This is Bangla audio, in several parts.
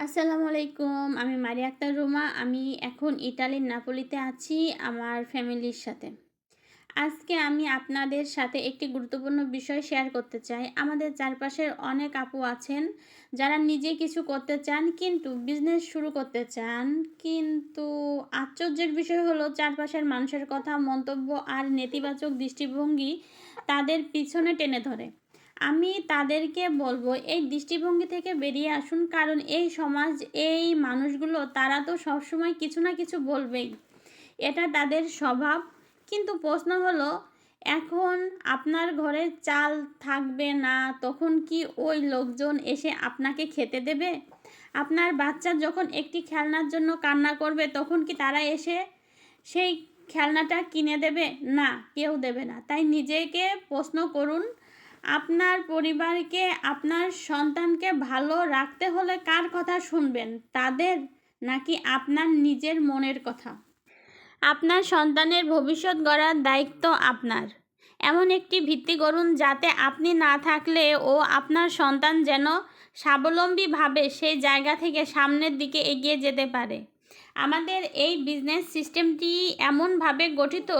আসসালামু আলাইকুম, আমি মারিয়া আক্তার রুমা, আমি এখন ইটালির নাপোলিতে আছি আমার ফ্যামিলির সাথে। আজকে আমি আপনাদের সাথে একটি গুরুত্বপূর্ণ বিষয় শেয়ার করতে চাই। আমাদের চারপাশের অনেক আপু আছেন, যারা নিজে কিছু করতে চান কিন্তু বিজনেস শুরু করতে চান। কিন্তু আশ্চর্যের বিষয় হলো, চারপাশের মানুষের কথা, মন্তব্য আর নেতিবাচক দৃষ্টিভঙ্গি তাদের পিছনে টেনে ধরে। আমি তাদেরকে বলব, এই দৃষ্টিভঙ্গি থেকে বেরিয়ে আসুন, কারণ এই সমাজ, এই মানুষগুলো, তারা তো সবসময় কিছু না কিছু বলবেই। এটা তাদের স্বভাব। কিন্তু প্রশ্ন হলো, এখন আপনার ঘরে চাল থাকবে না, তখন কি ওই লোকজন এসে আপনাকে খেতে দেবে? আপনার বাচ্চা যখন একটি খেলনার জন্য কান্না করবে, তখন কি তারা এসে সেই খেলনাটা কিনে দেবে? না, কেউ দেবে না। তাই নিজেকে প্রশ্ন করুন আপনার পরিবারকে, আপনার সন্তানকে ভালো রাখতে হলে কার কথা শুনবেন? তাদের নাকি আপনার নিজের মনের কথা? আপনার সন্তানের ভবিষ্যৎ গড়ার দায়িত্ব আপনার। এমন একটি ভিত্তি করুন যাতে আপনি না থাকলে ও আপনার সন্তান যেন স্বাবলম্বীভাবে সেই জায়গা থেকে সামনের দিকে এগিয়ে যেতে পারে। আমাদের এই বিজনেস সিস্টেমটি এমনভাবে গঠিত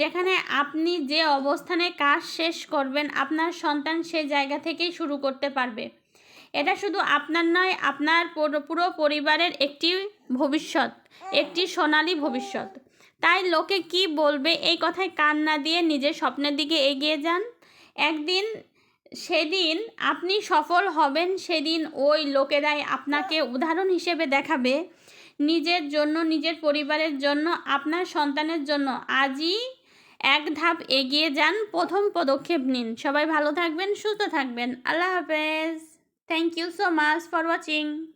যেখানে আপনি যে অবস্থানে কাজ শেষ করবেন, আপনার সন্তান সে জায়গা থেকেই শুরু করতে পারবে। এটা শুধু আপনার নয়, আপনার পুরো পরিবারের একটি ভবিষ্যৎ, একটি সোনালী ভবিষ্যৎ। তাই লোকে কি বলবে এই কথায় কান না দিয়ে নিজের স্বপ্নের দিকে এগিয়ে যান। একদিন, সেদিন আপনি সফল হবেন, সেদিন ওই লোকেরাই আপনাকে উদাহরণ হিসেবে দেখাবে নিজের জন্য, নিজের পরিবারের জন্য, আপনার সন্তানের জন্য। আজই এক ধাপ এগিয়ে যান, প্রথম পদক্ষেপ নিন। সবাই ভালো থাকবেন, সুস্থ থাকবেন। আল্লাহ হাফেজ। Thank you so much for watching